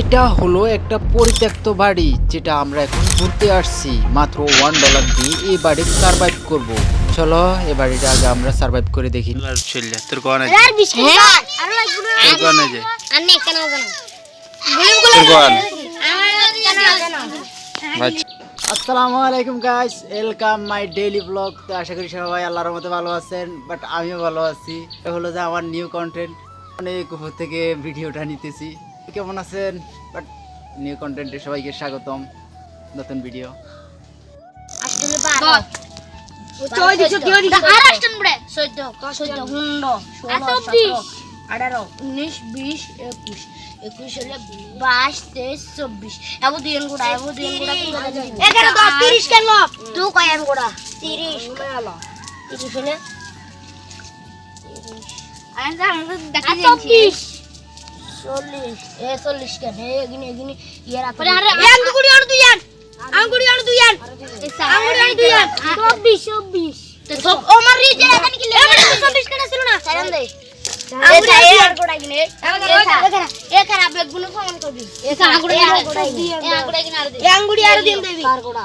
এটা হলো একটা পরিত্যক্ত বাড়ি যেটা আমরা এখন ঘুরতে আসছি। মাত্র ওয়ান ডলার দিয়ে এই বাড়ি সার্ভাইভ করব। চলো এই বাড়িটা আগে আমরা সার্ভাইভ করে দেখি। আর তোর কোন আছে আর বিস্কুট হ্যাঁ? তোর কোন আছে কেন কেন তোর কোন আসসালামু আলাইকুম guys welcome my daily blog তো আশা করি সবাই আল্লাহর মতো ভালো আছেন বাট আমিও ভালো আছি। এটা হলো যে আমার নিউ কন্টেন্ট অনেক উপর থেকে ভিডিওটা নিতেছি। কেমন আছেন? বাট নিউ কন্টেন্টে সবাইকে স্বাগতম নতুন ভিডিও উনিশ বিশ একুশ। একুশ হলে বাইশ তেইশ চব্বিশ। এবার দুই গোড়া এবার দুই গোড়া তিরিশ কেন? তুই কয় গোড়া? তিরিশ। তিরিশ হলে চব্বিশ। চল্লিশ এ চল্লিশ কেন? এগিনি এগিনি ইয়ার আপরে আঙ্গুড়ি আর দুই আন আঙ্গুড়ি আর দুই আন আঙ্গুড়ি আর দুই আন চব্বিশ চব্বিশ। ও মার রিজে এখানে কি লেগে চব্বিশ কেন ছিল না? সারান দে। আঙ্গুড়ি আর গোড়া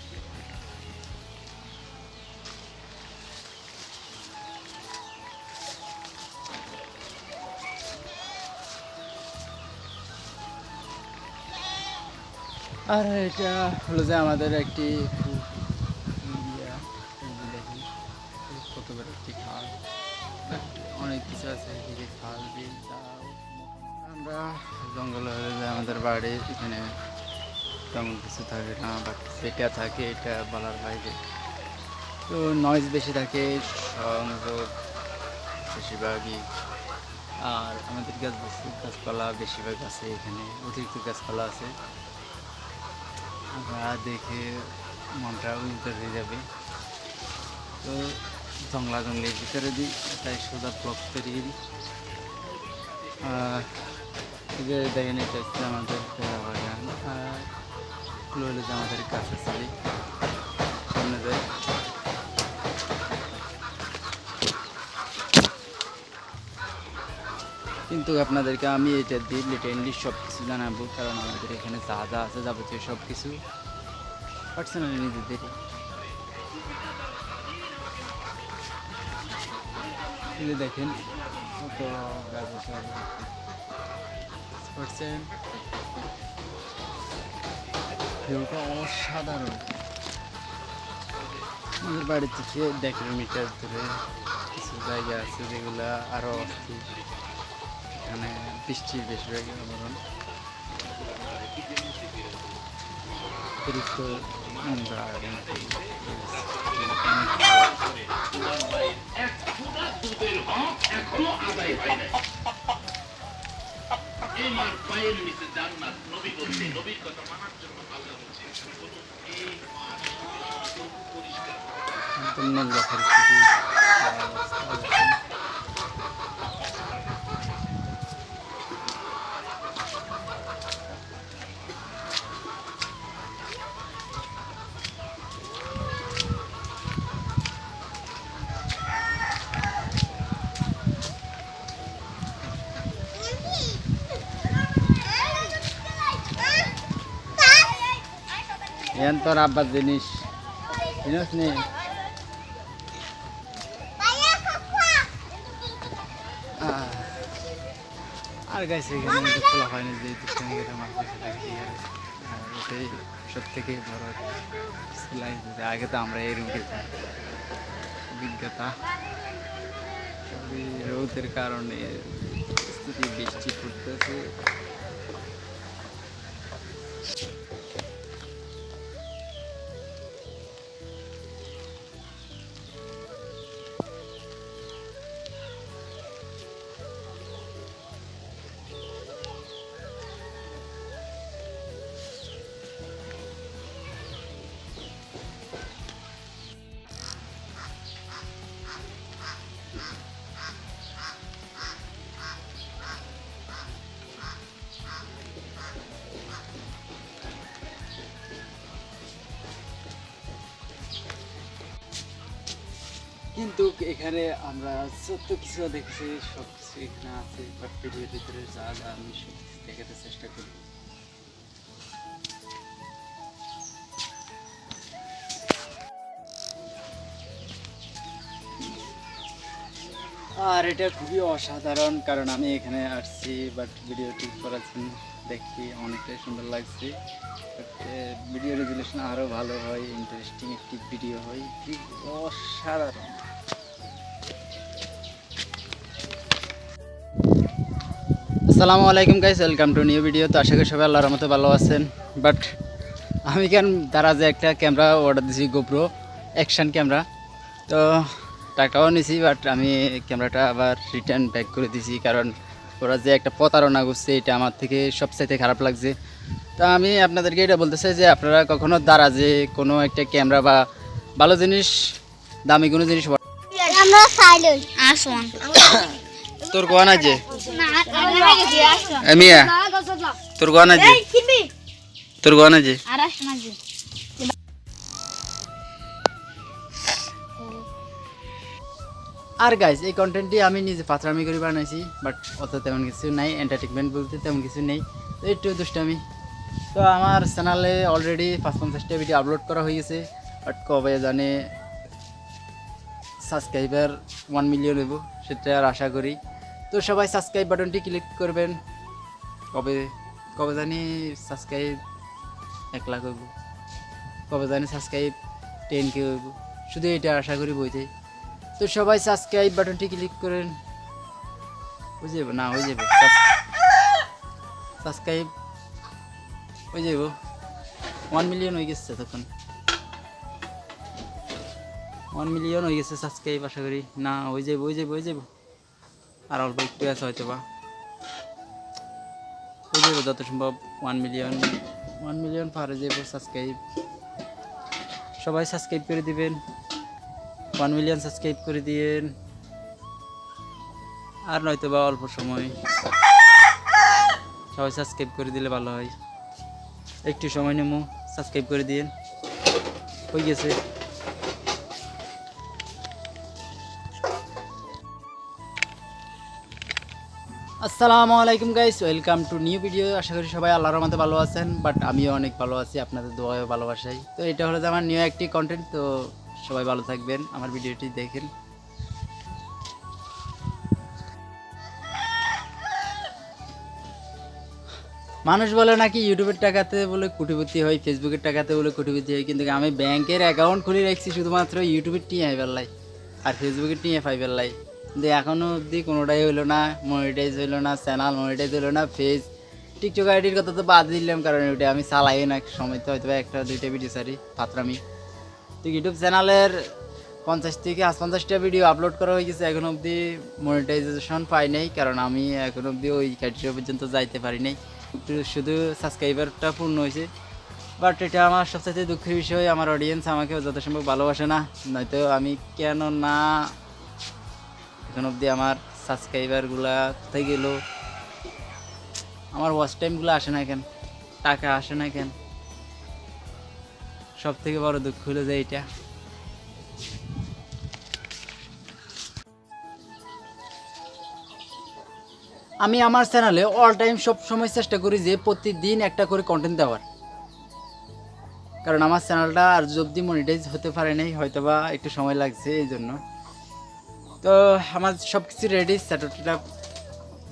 আর এটা হলো যে আমাদের একটি কত একটি খাল অনেক কিছু আছে খাল, বিল আমরা জঙ্গল হলে যে আমাদের বাড়ি, এখানে তেমন কিছু থাকে না বাট যেটা থাকে, এটা বলার বাইরে। তো নয়েজ বেশি থাকে সংযোগ বেশিরভাগই। আর আমাদের গাছ গাছপালা বেশিরভাগ আছে এখানে, অতিরিক্ত গাছপালা আছে। আমরা দেখে মনটা উজ্জ্বল হয়ে যাবে। তো জংলা জঙ্গলের ভিতরে দিই, তাই সোজা ব্লক পেরিয়ে দিই। আর দেখেন, এটা হচ্ছে আমাদের বাগান। আর হলো আমাদের কাছে চলি সামনে যায় কিন্তু আপনাদেরকে আমি এটা দিই লিটেনলি সব কিছু জানাব, কারণ আমাদের এখানে যা যা আছে যাবতীয় সব কিছু পার্সোনালি যে দেখেন, কত গাছ অসাধারণ। আমাদের বাড়ি থেকে দেড় কিলোমিটার দূরে কিছু জায়গা আছে যেগুলো আরও অস্থির। এখানে বৃষ্টি বেশিরভাগ আবরণ এবং একদম নোংরা পরিস্থিতি এন তোর আব্বার জিনিস। জিনিস নেই আর গাইছে এখানে খোলা হয়নি, যে মাছ সব থেকে বড় সেলাই। আগে তো আমরা এই রুমে অভিজ্ঞতা। রোদের কারণে বৃষ্টি পড়তেছে। কিন্তু এখানে আমরা যত কিছু দেখেছি সব কিছু এখানে আছে বাট ভিডিওর ভিতরে যা যা আমি সব কিছু দেখাতে চেষ্টা করি। আর এটা খুবই অসাধারণ, কারণ আমি এখানে আসছি বাট ভিডিওটি করার জন্য দেখি অনেকটাই সুন্দর লাগছে। ভিডিও রেজুলেশন আরও ভালো হয় ইন্টারেস্টিং একটি ভিডিও হয় অসাধারণ। আসসালামু আলাইকুম guys welcome to new video তো আশা করি সবাই আল্লাহর মতো ভালো আছেন। বাট আমি কেন তারা যে একটা ক্যামেরা অর্ডার দিয়েছি গোপ্রো অ্যাকশন ক্যামেরা তো টাকাও নিছি বাট আমি ক্যামেরাটা আবার রিটার্ন ব্যাক করে দিয়েছি কারণ ওরা যে একটা প্রতারণা করছে এটা আমার থেকে সবচাইতে খারাপ লাগছে। তো আমি আপনাদেরকে এটা বলতে চাই যে আপনারা কখনো দ্বারা যে কোনো একটা ক্যামেরা বা ভালো জিনিস দামি কোনো জিনিস তোর কোয়া না যে? না। তোর কোয়া না যে তোর কোয়া না যে আর গাইজ এই কন্টেন্টটি আমি নিজে পাত্রামি করে বানাইছি বাট অত তেমন কিছু নাই এন্টারটেনমেন্ট বলতে তেমন কিছু নেই। তো একটু দুষ্টামি। তো আমার চ্যানেলে অলরেডি পাঁচ পঞ্চাশটা ভিডিও আপলোড করা হয়ে গেছে বাট কবে জানে সাবস্ক্রাইবার ওয়ান মিলিয়ন হইব সেটা আর আশা করি। তো সবাই সাবস্ক্রাইব বাটনটি ক্লিক করবেন। কবে কবে জানি সাবস্ক্রাইব এক লাখ হইব। কবে জানি সাবস্ক্রাইব টেন কে হইব। শুধু এটা আশা করি বইতে। তো সবাই সাবস্ক্রাইব বাটনটি ক্লিক করেন। হয়ে যাব না, হয়ে যাবে সাবস্ক্রাইব হয়ে যাব ওয়ান মিলিয়ন হয়ে গেছে তখন। ওয়ান মিলিয়ন হয়ে গেছে সাবস্ক্রাইব আশা করি। না, হয়ে যাব হয়ে যাব হয়ে যাব আর অল্প একটু আছে হয়তো বা হয়ে যত সম্ভব ওয়ান মিলিয়ন ওয়ান মিলিয়ন পার যাব সাবস্ক্রাইব সবাই সাবস্ক্রাইব করে দিবেন ওয়ান মিলিয়ন সাবস্ক্রাইব করে দিয়েন। আর নয়তো বা অল্প সময় সবাই সাবস্ক্রাইব করে দিলে ভালো হয়। একটু সময় নেব সাবস্ক্রাইব করে দিয়েন। হয়ে গেছে। আসসালামু আলাইকুম guys welcome to new video আশা করি সবাই আল্লাহর রহমতে ভালো আছেন বাট আমিও অনেক ভালো আছি, আপনাদের দোয়াও ভালোবাসাই তো এটা হলো যে আমার নিউ একটি কন্টেন্ট তো সবাই ভালো থাকবেন, আমার ভিডিওটি দেখেন। মানুষ বলে নাকি ইউটিউবের টাকাতে বলে কোটিপতি হয়, ফেসবুকের টাকাতে বলে কোটিপতি হয়, কিন্তু আমি ব্যাংকের অ্যাকাউন্ট খুলে রাখছি শুধুমাত্র ইউটিউবের টিয়ে আইবার লাই, আর ফেসবুকের টিয়ে ফাইবার লাই। কিন্তু এখনও অবধি কোনোটাই হইল না মনিটাইজ হইল না চ্যানেল মনিটাইজ হইল না ফেস টিকটক আইডির কথা তো বাদ দিলাম কারণ ওইটা আমি চালাই না সময়, তো হয়তো একটা দুইটা ভিডিও সারি পাত্রামি। তো ইউটিউব চ্যানেলের পঞ্চাশ থেকে আজ পঞ্চাশটা ভিডিও আপলোড করা হয়ে গেছে, এখন অবধি মনিটাইজেশন পাই নাই, কারণ আমি এখন অবধি ওই ক্রাইটেরিয়া পর্যন্ত যাইতে পারি নাই। শুধু সাবস্ক্রাইবারটা পূর্ণ হয়েছে। বাট এটা আমার সবচেয়ে দুঃখের বিষয়, আমার অডিয়েন্স আমাকে যথাসম্ভব ভালোবাসে না, নয়তো আমি কেন না এখন অবধি আমার সাবস্ক্রাইবারগুলা কোথায় গেল? আমার ওয়াচ টাইমগুলো আসে না কেন? টাকা আসে না কেন? সব থেকে বড় দুঃখ হলো যে এইটা। আমি আমার চ্যানেলে অল টাইম সব সময় চেষ্টা করি যে প্রতিদিন একটা করে কন্টেন্ট দেওয়ার। কারণ আমার চ্যানেলটা আর অবধি মনিটাইজ হতে পারে নাই হয়তো বা একটু সময় লাগছে এই জন্য। তো আমার সব কিছু রেডি স্যাটারটা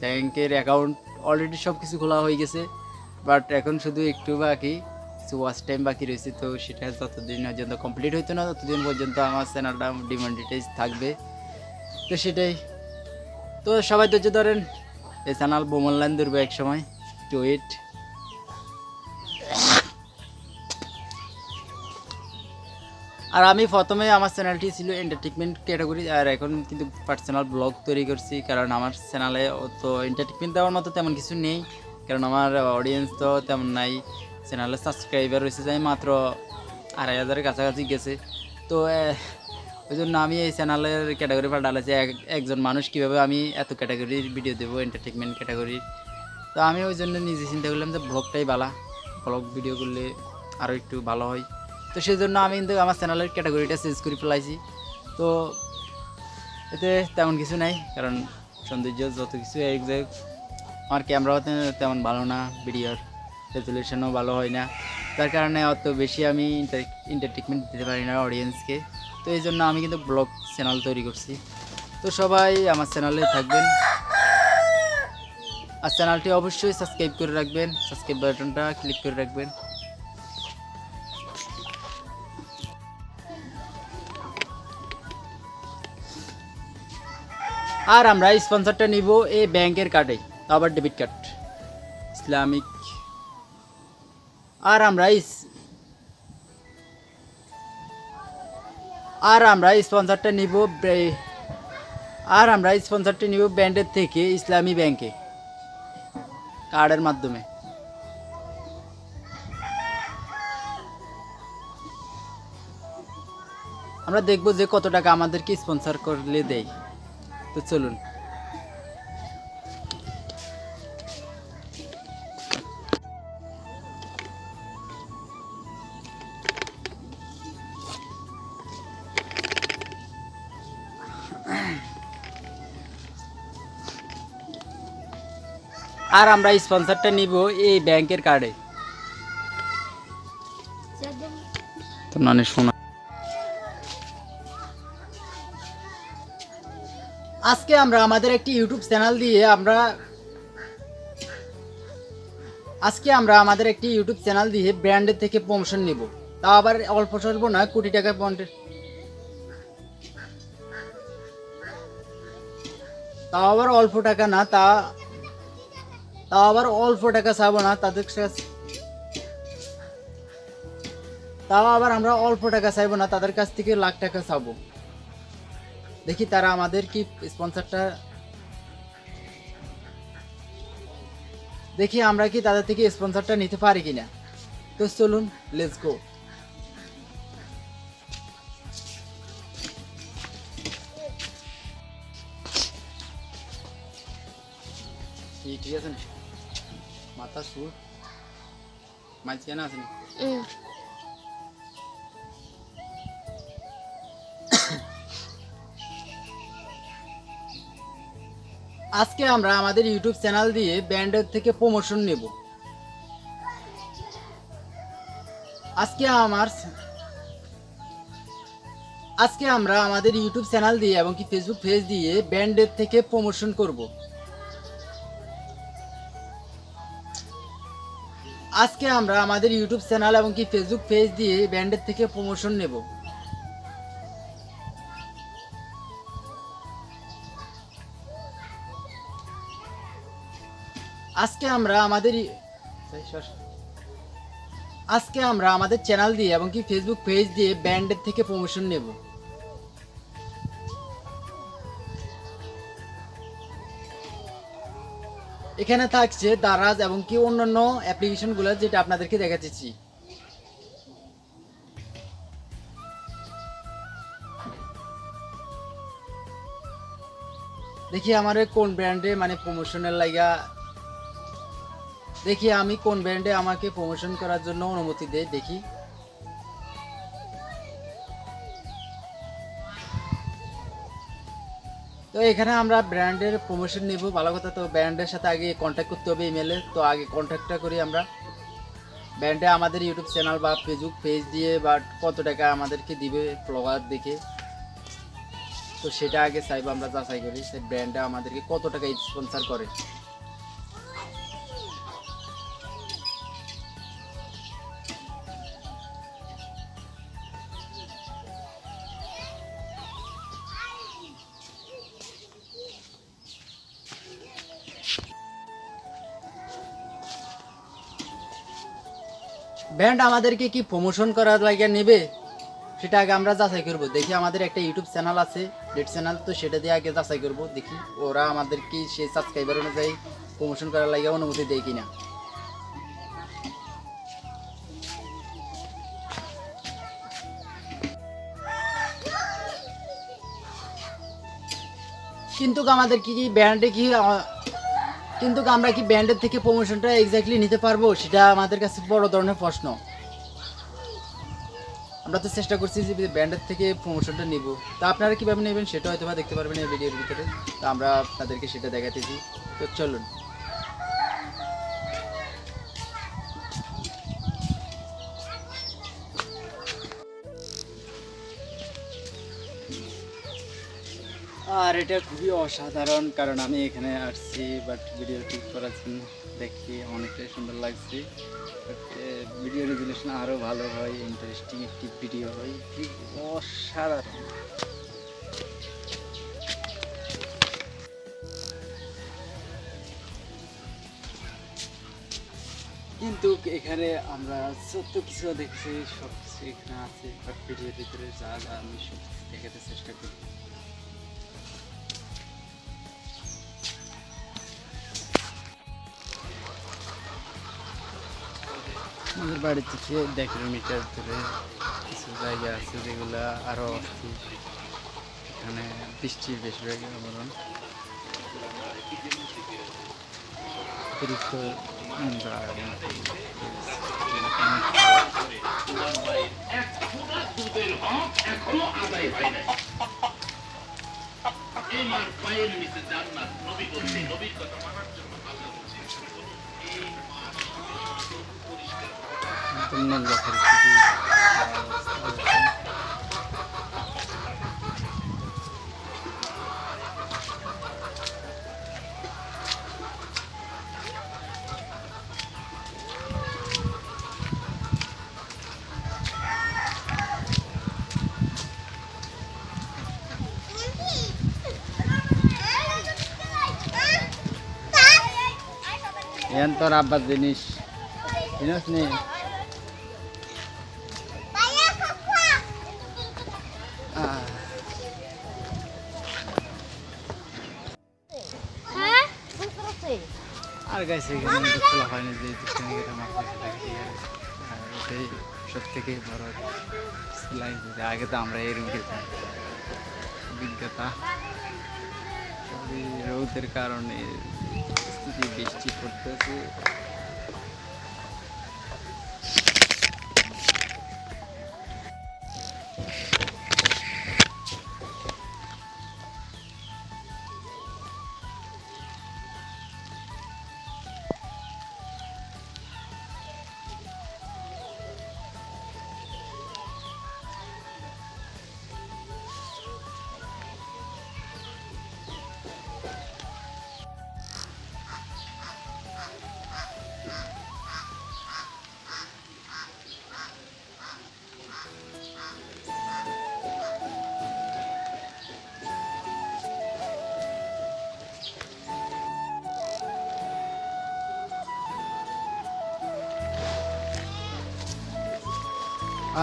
ব্যাংকের অ্যাকাউন্ট অলরেডি সব কিছু খোলা হয়ে গেছে। বাট এখন শুধু একটু বাকি, কিছু ওয়াচ টাইম বাকি রয়েছে, তো সেটা যতদিন পর্যন্ত কমপ্লিট হইতো না, ততদিন পর্যন্ত আমার চ্যানেলটা ডিমনিটাইজ থাকবে। তো সেটাই। তো সবাই ধৈর্য ধরেন, এই চ্যানেল বোমন লাইন ধরবে এক সময় টু ইট আর আমি প্রথমে আমার চ্যানেলটি ছিল এন্টারটেনমেন্ট ক্যাটাগরি আর এখন কিন্তু পার্সোনাল ব্লগ তৈরি করছি, কারণ আমার চ্যানেলে তো এন্টারটেনমেন্ট দেওয়ার মতো তেমন কিছু নেই, কারণ আমার অডিয়েন্স তো তেমন নাই। চ্যানেলে সাবস্ক্রাইবার রয়েছে যাই মাত্র আড়াই হাজারের কাছাকাছি গেছে। তো ওই জন্য আমি এই চ্যানেলের ক্যাটাগরি এক, একজন মানুষ কীভাবে আমি এত ক্যাটাগরির ভিডিও দেবো এন্টারটেনমেন্ট ক্যাটাগরির তো আমি ওই জন্য নিজে চিন্তা করলাম যে ব্লগটাই ভালো ব্লগ ভিডিও করলে আরও একটু ভালো হয়। তো সেই জন্য আমি কিন্তু আমার চ্যানেলের ক্যাটাগরিটা চেঞ্জ করে ফেলাইছি। তো এতে তেমন কিছু নাই কারণ সৌন্দর্য যত কিছু এক হোক, আমার ক্যামেরাও তেমন ভালো না ভিডিওর রেজুলেশনও ভালো হয় না। তার কারণে অত বেশি আমি এন্টারটেনমেন্ট দিতে পারি না অডিয়েন্সকে তো এই জন্য আমি কিন্তু ব্লগ চ্যানেল তৈরি করছি। তো সবাই আমার চ্যানেলে থাকবেন। আর চ্যানেলটি অবশ্যই সাবস্ক্রাইব করে রাখবেন। সাবস্ক্রাইব বাটনটা ক্লিক করে রাখবেন। আর আমরা স্পন্সরটা নিব এই ব্যাংকের কার্ডে, আবার ডেবিট কার্ড ইসলামিক। আর আমরা আর আমরা স্পন্সরটা নিব আর আমরা স্পন্সরটা নিব ব্যান্ডের থেকে ইসলামী ব্যাংকে, কার্ডের মাধ্যমে। আমরা দেখব যে কত টাকা আমাদেরকে স্পন্সর করলে দেয়। তো চলুন। আর আমরা স্পন্সরটা নিব এই ব্যাংকের কার্ডে। তো নানি শোনা। আজকে আমরা আমাদের একটি ইউটিউব চ্যানেল দিয়ে আমরা আজকে আমরা আমাদের একটি ইউটিউব চ্যানেল দিয়ে ব্র্যান্ডের থেকে প্রমোশন নেব। তাও আবার অল্প স্বল্প না কোটি টাকা পয়েন্টের তাও আবার অল্প টাকা না, তা তাও আবার অল্প টাকা চাবো না, তাদের কাছে তাও আবার আমরা অল্প টাকা চাইব না, তাদের কাছ থেকে লাখ টাকা চাবো দেখি তারা আমাদের কি স্পন্সরটা দেখি আমরা কি তাদের থেকে স্পন্সরটা নিতে পারি কিনা তো চলুন লেটস গো ঠিক আছে না মাথা সুর মাঝখানে আছে না আজকে আমরা আমাদের ইউটিউব চ্যানেল দিয়ে ব্যান্ডের থেকে প্রমোশন নেব। আজকে আমার আজকে আমরা আমাদের ইউটিউব চ্যানেল দিয়ে এবং কি ফেসবুক পেজ দিয়ে ব্যান্ডের থেকে প্রমোশন করব। আজকে আমরা আমাদের ইউটিউব চ্যানেল এবং কি ফেসবুক পেজ দিয়ে ব্যান্ডের থেকে প্রমোশন নেব। আজকে আমরা আমাদের আজকে আমরা আমাদের চ্যানেল দিয়ে এবং কি ফেসবুক পেজ দিয়ে ব্যান্ডের থেকে প্রমোশন নেব। এখানে থাকছে দারাজ এবং কি অন্যান্য অ্যাপ্লিকেশনগুলো যেটা আপনাদেরকে দেখাচ্ছি। দেখি আমার কোন ব্র্যান্ডে মানে প্রমোশনের লাগা দেখি আমি কোন ব্র্যান্ডে আমাকে প্রমোশন করার জন্য অনুমতি দেয়, দেখি। তো এখানে আমরা ব্র্যান্ডের প্রমোশন নিব, ভালো কথা তো ব্র্যান্ডের সাথে আগে কন্ট্যাক্ট করতে হবে ইমেলে তো আগে কন্ট্যাক্টটা করি আমরা। ব্র্যান্ডে আমাদের ইউটিউব চ্যানেল বা ফেসবুক পেজ দিয়ে বা কত টাকা আমাদেরকে দিবে ফলোয়ার দেখে। তো সেটা আগে চাইব, আমরা যাচাই করি সেই ব্র্যান্ডটা আমাদেরকে কত টাকা স্পন্সার করে। ব্র্যান্ড আমাদেরকে কি প্রমোশন করার লাগে নেবে, সেটা আগে আমরা যাচাই করব। দেখি আমাদের একটা ইউটিউব চ্যানেল আছে ডেট চ্যানেল তো সেটা দিয়ে আগে যাচাই করব, দেখি ওরা আমাদের কি সেই সাবস্ক্রাইবার অনুযায়ী প্রমোশন করার লাগে অনুমতি দেয় কিনা। কিন্তু আমাদের কি ব্র্যান্ডে কি কিন্তু আমরা কি ব্যান্ডের থেকে প্রমোশনটা এক্স্যাক্টলি নিতে পারব? সেটা আমাদের কাছে বড় ধরনের প্রশ্ন। আমরা তো চেষ্টা করছি যে ব্যান্ডের থেকে প্রমোশনটা নিব। তা আপনারা কীভাবে নেবেন সেটা হয়তো দেখতে পারবেন এই ভিডিওর ভিতরে। তো আমরা আপনাদেরকে সেটা দেখাতেছি তো চলুন। আর এটা খুবই অসাধারণ, কারণ আমি এখানে আসছি বাট ভিডিও ঠিক করার জন্য দেখি অনেকটাই সুন্দর লাগছে। বাট ভিডিও রেজুলেশন আরও ভালো হয় ইন্টারেস্টিং একটি ভিডিও হয় ঠিক অসাধারণ। কিন্তু এখানে আমরা সত্য কিছু দেখছি, সব কিছু এখানে আছে বাট ভিডিওর ভিতরে যা যা আমি সব দেখাতে চেষ্টা করি আমাদের বাড়ি থেকে দেড় কিলোমিটার দূরে কিছু জায়গা আছে যেগুলো আরও অস্থির। এখানে বৃষ্টির বেশিরভাগ আবরণ। অতিরিক্ত নোংরা এবং একদম নোংরা পরিস্থিতি yan তোর আব্বার জিনিস জিনিস নেই আর গাইছে এখানে খোলা হয়নি যে লাগে আর এটাই সব থেকে বড় সেলাই যে আগে তো আমরা এরকম খেতাম অভিজ্ঞতা। এই রোদের কারণে বৃষ্টি পড়তেছে।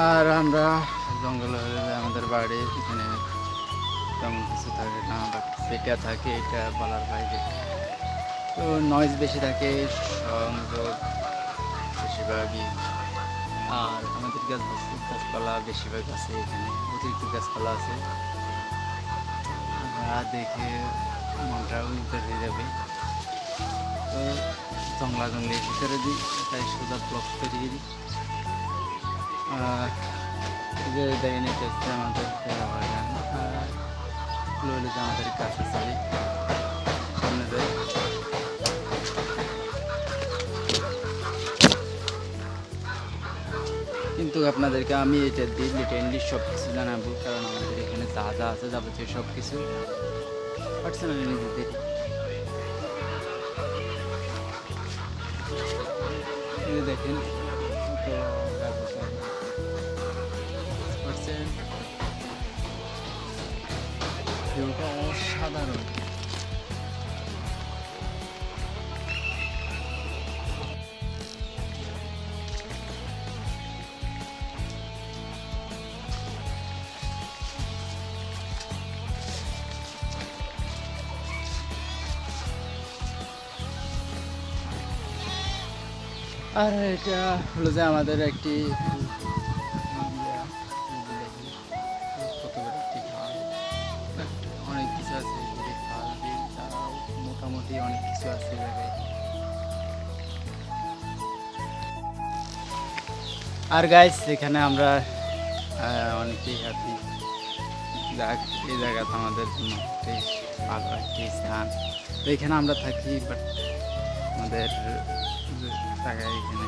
আর আমরা জঙ্গলে হলে আমাদের বাড়ি, এখানে তেমন কিছু থাকে না যেটা থাকে, এটা বলার বাইরে। তো নয়েজ বেশি থাকে, সংযোগ বেশিরভাগই। আর আমাদের গাছ গাছপালা বেশিরভাগ আছে এখানে, অতিরিক্ত গাছপালা আছে। দেখে মনটা উল্টে হয়ে যাবে। তো জংলা জঙ্গলের ভিতরে দিই, তাই সোজা ব্লক তৈরি দিই। যে দেখেন এটা হচ্ছে আমাদের বাগান আর আমাদের কাছে যাই কিন্তু আপনাদেরকে আমি এটা দিই লিটেনলি সব কিছু জানাব, কারণ আমাদের এখানে যা যা আছে যাবতীয় সব কিছু পার্সোনালি নিজেদের দেখেন অসাধারণ আর এটা হলো যে আমাদের একটি আর গাইস এখানে আমরা অনেকেই হ্যাপি এই জায়গাতে আমাদের বেশ ভালো একটি স্থান। তো এখানে আমরা থাকি বাট আমাদের এখানে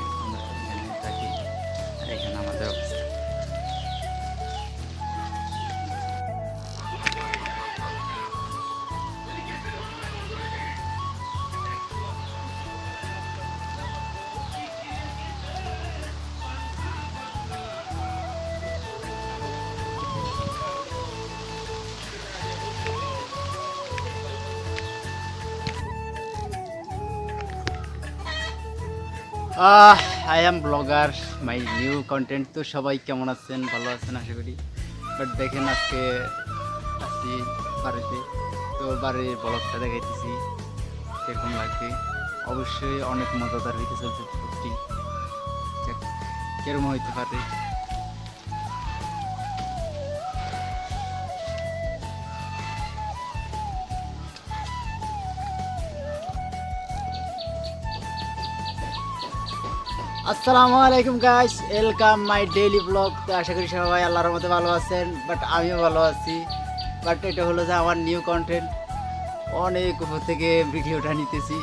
I am blogger my new content তো সবাই কেমন আছেন? ভালো আছেন আশা করি। বাট দেখেন আজকে আসছি বাড়িতে। তো বাড়ির ব্লগটা দেখাইতেছি সেরকম লাগবে অবশ্যই অনেক মজাদার হইতে চলছে যাক, হইতে পারে? আসসালামু আলাইকুম guys welcome my daily blog তো আশা করি সবাই আল্লাহর মতো ভালো আছেন বাট আমিও ভালো আছি। বাট এটা হলো যে আমার নিউ কন্টেন্ট অনেক উপর থেকে ভিডিওটা নিতেছি।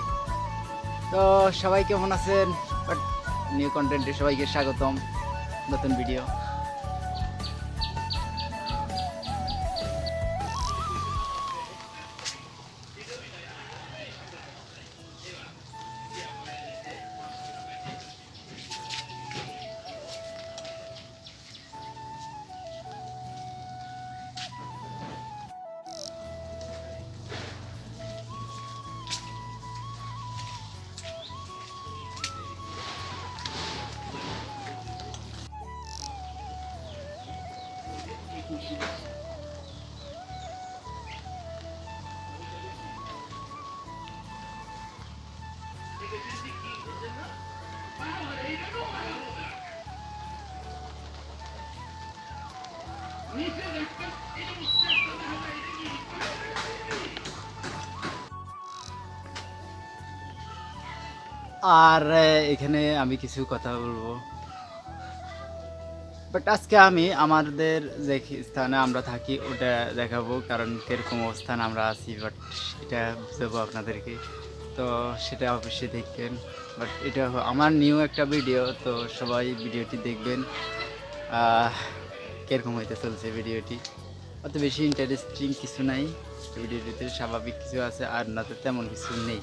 তো সবাই কেমন আছেন? বাট নিউ কন্টেন্টে সবাইকে স্বাগতম। নতুন ভিডিও আর এখানে আমি কিছু কথা বলব। বাট আজকে আমি আমাদের যে স্থানে আমরা থাকি, ওটা দেখাবো, কারণ কীরকম অবস্থান আমরা আছি বাট এটা বুঝাবো আপনাদেরকে। তো সেটা অবশ্যই দেখবেন। বাট এটা আমার নিউ একটা ভিডিও তো সবাই ভিডিওটি দেখবেন। কীরকম হইতে চলছে ভিডিওটি? অত বেশি ইন্টারেস্টিং কিছু নাই। ভিডিওটিতে স্বাভাবিক কিছু আছে, আর না তো তেমন কিছু নেই।